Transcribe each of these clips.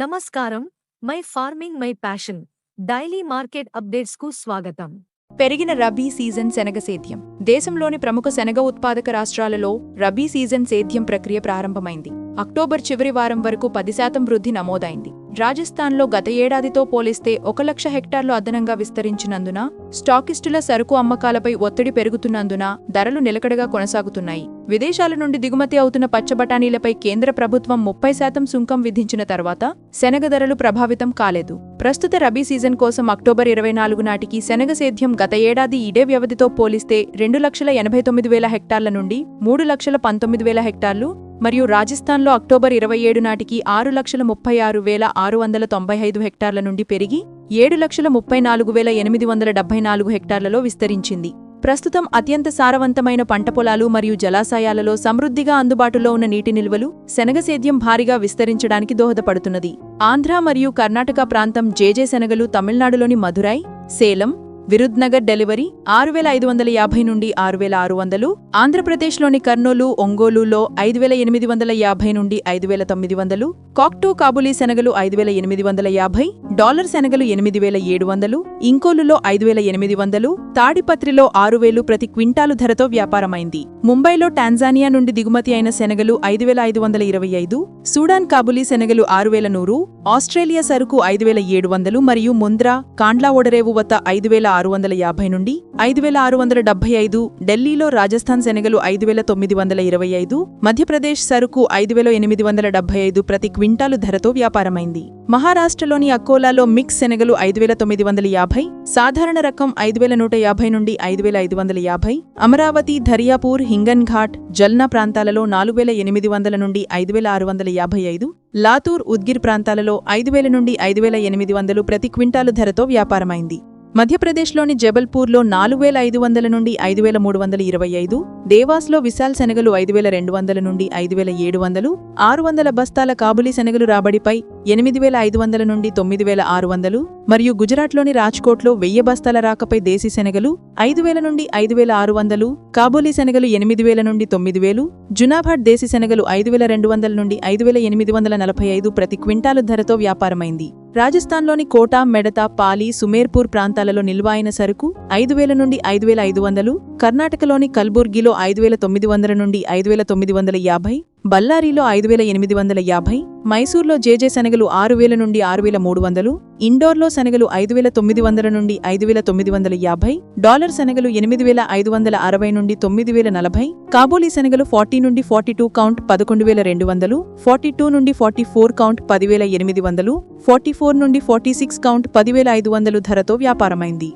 నమస్కారం. My farming my passion. Daily market అప్డేట్స్కు స్వాగతం. పెరిగిన రబీ సీజన్ శనగ సేద్యం. దేశంలోని ప్రముఖ శనగ ఉత్పాదక రాష్ట్రాలలో రబీ సీజన్ సేద్యం ప్రక్రియ ప్రారంభమైంది. అక్టోబర్ చివరి వారం వరకు పది శాతం వృద్ధి నమోదైంది. రాజస్థాన్లో గత ఏడాదితో పోలిస్తే ఒక లక్ష హెక్టార్లు అదనంగా విస్తరించినందున స్టాకిస్టుల సరుకు అమ్మకాలపై ఒత్తిడి పెరుగుతున్నందున ధరలు నిలకడగా కొనసాగుతున్నాయి. విదేశాల నుండి దిగుమతి అవుతున్న పచ్చబటానీలపై కేంద్ర ప్రభుత్వం ముప్పై శాతం సుంకం విధించిన తర్వాత శనగ ధరలు ప్రభావితం కాలేదు. ప్రస్తుత రబీ సీజన్ కోసం అక్టోబర్ ఇరవై నాలుగు నాటికి శనగ సేద్యం గత ఏడాది ఇదే వ్యవధితో పోలిస్తే రెండు లక్షల ఎనభై తొమ్మిది వేల హెక్టార్ల నుండి మూడు లక్షల పంతొమ్మిది వేల హెక్టార్లు మరియు రాజస్థాన్లో అక్టోబర్ ఇరవై ఏడు నాటికి ఆరు లక్షల ముప్పై ఆరు వేల ఆరు వందల తొంభై ఐదు హెక్టార్ల నుండి పెరిగి ఏడు లక్షల ముప్పై నాలుగు వేల ఎనిమిది వందల డెబ్బై నాలుగు హెక్టార్లలో విస్తరించింది. ప్రస్తుతం అత్యంత సారవంతమైన పంట పొలాలు మరియు జలాశయాలలో సమృద్ధిగా అందుబాటులో ఉన్న నీటి నిల్వలు శనగ సేద్యం భారీగా విస్తరించడానికి దోహదపడుతున్నది. ఆంధ్ర మరియు కర్ణాటక ప్రాంతం జేజే శనగలు తమిళనాడులోని మధురై సేలం విరుద్నగర్ డెలివరీ ఆరు వేల ఐదు వందల యాభై నుండి ఆరు వేల ఆరు వందలు ఆంధ్రప్రదేశ్లోని కర్నూలు ఒంగోలులో ఐదు వేల ఎనిమిది వందల యాభై నుండి ఐదు వేల తొమ్మిది వందలు కాక్టో కాబూలీ శనగలు ఐదు వేల ఎనిమిది వందల యాభై డాలర్ శనగలు ఎనిమిది వేల ఏడు వందలు ఇంకోలులో ఐదు వేల ఎనిమిది వందలు తాడిపత్రిలో ఆరు వేలు ప్రతి క్వింటాలు ధరతో వ్యాపారమైంది. ముంబైలో టాంజానియా నుండి దిగుమతి అయిన శనగలు ఐదు వేల ఐదు వందల ఇరవై ఐదు సూడాన్ కాబూలీ శనగలు ఆరు వేల నూరు ఆస్ట్రేలియా సరుకు ఐదు వేల ఏడు వందలు మరియు ముంద్రా కాండ్లా ఓడరేవు వద్ద ఐదు వేల ఆరు వందల యాభై నుండి ఐదు వేల ఆరు వందల డెబ్బై ఐదు ఢిల్లీలో రాజస్థాన్ శనగలు ఐదు వేల తొమ్మిది వందల ఇరవై ఐదు మధ్యప్రదేశ్ సరుకు ఐదు వేల ఎనిమిది వందల డెబ్బై ఐదు ప్రతి క్వింటాలు క్వింటాలు ధరతో వ్యాపారమైంది. మహారాష్ట్రలోని అకోలాలో మిక్స్ శనగలు ఐదు వేల తొమ్మిది వందల యాభై సాధారణ రకం ఐదు వేల నూట యాభై నుండి ఐదు వేల ఐదు వందల యాభై అమరావతి ధరియాపూర్ హింగన్ ఘాట్ జల్నా ప్రాంతాలలో నాలుగు వేల ఎనిమిది వందల నుండి ఐదు వేల ఆరు వందల యాభై ఐదు లాతూర్ ఉద్గిర్ ప్రాంతాలలో ఐదు వేల నుండి ఐదు వేల ఎనిమిది వందలు ప్రతి క్వింటాలు ధరతో వ్యాపారమైంది. మధ్యప్రదేశ్లోని జబల్పూర్లో నాలుగు వేల ఐదు వందల నుండి ఐదు వేల మూడు వందల ఇరవై ఐదు దేవాస్లో విశాల్ శనగలు ఐదు వేల రెండు వందల నుండి ఐదు వేల ఏడు వందలు ఆరు వందల బస్తాల కాబులీ శనగలు రాబడిపై ఎనిమిది వేల ఐదు వందల నుండి తొమ్మిది వేల ఆరు వందలు మరియు గుజరాత్లోని రాజ్కోట్లో వెయ్యి బస్తాల రాకపై దేశీ శనగలు ఐదు వేల నుండి ఐదు వేల ఆరు వందలు కాబూలీ శనగలు ఎనిమిది వేల నుండి తొమ్మిది వేలు జునాభాట్ దేశీ శనగలు ఐదు వేల రెండు వందల నుండి ఐదు వేల ఎనిమిది వందల నలభై ఐదు ప్రతి క్వింటాలు ధరతో వ్యాపారమైంది. రాజస్థాన్లోని కోటా మెడత పాలి సుమేర్పూర్ ప్రాంతాలలో నిల్వాయిన సరుకు ఐదు వేల నుండి ఐదు వేల ఐదు వందలు కర్ణాటకలోని కల్బుర్గిలో ఐదు వేల తొమ్మిది వందల నుండి ఐదు వేల తొమ్మిది వందల యాభై బల్లారిలో ఐదు వేల ఎనిమిది వందల యాభై మైసూర్లో జేజే శనగలు ఆరు వేల నుండి ఆరు వేల మూడు వందలు ఇండోర్లో శనగలు ఐదు వేల తొమ్మిది వందల నుండి ఐదు వేల తొమ్మిది వందల యాభై డాలర్ శనగలు ఎనిమిది వేల ఐదు వందల అరవై నుండి తొమ్మిది వేల నలభై కాబూలీ శనగలు ఫార్టీ నుండి ఫార్టీ టూ కౌంట్ పదకొండు వేల రెండు వందలు ఫార్టీ టూ నుండి ఫార్టీ ఫోర్ కౌంట్ పదివేల ఎనిమిది వందలు ఫార్టీ ఫోర్ నుండి ఫార్టీ సిక్స్ కౌంట్ పదివేల ఐదు వందలు ధరతో వ్యాపారమైంది.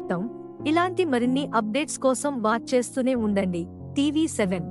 ఇలాంటి మరిన్ని అప్డేట్స్ కోసం వాచ్ చేస్తూనే ఉండండి. TV seven.